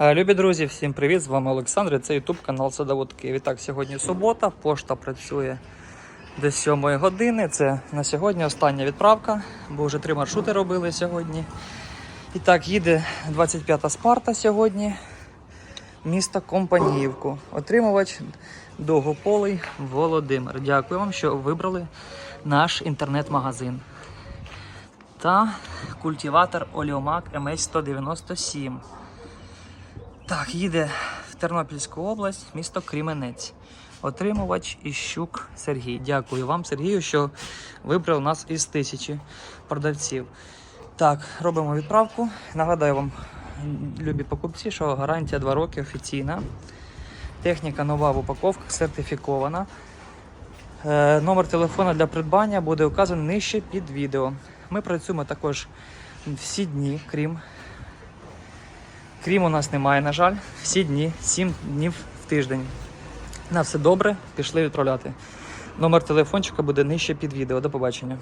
Е, Любі друзі, всім привіт! З вами Олександр. Це Ютуб канал Садовод Київ. Так, сьогодні субота, пошта працює до 7 години. Це на сьогодні остання відправка, бо вже три маршрути робили сьогодні. І так, їде 25-та Спарта сьогодні. Місто Компаніївку. Отримувач Довгополий Володимир. Дякую вам, що вибрали наш інтернет-магазин. Та культиватор Оліомак МС-197. Так, їде в Тернопільську область, місто Кріменець. Отримувач Іщук Сергій. Дякую вам, Сергію, що вибрав нас із тисячі продавців. Так, робимо відправку. Нагадаю вам, любі покупці, що гарантія 2 роки офіційна. Техніка нова в упаковках, сертифікована. Е, номер телефона для придбання буде указаний нижче під відео. Ми працюємо також всі дні, крім Крім у нас немає, на жаль, всі дні, 7 днів в тиждень. На все добре, пішли відправляти. Номер телефончика буде нижче під відео. До побачення.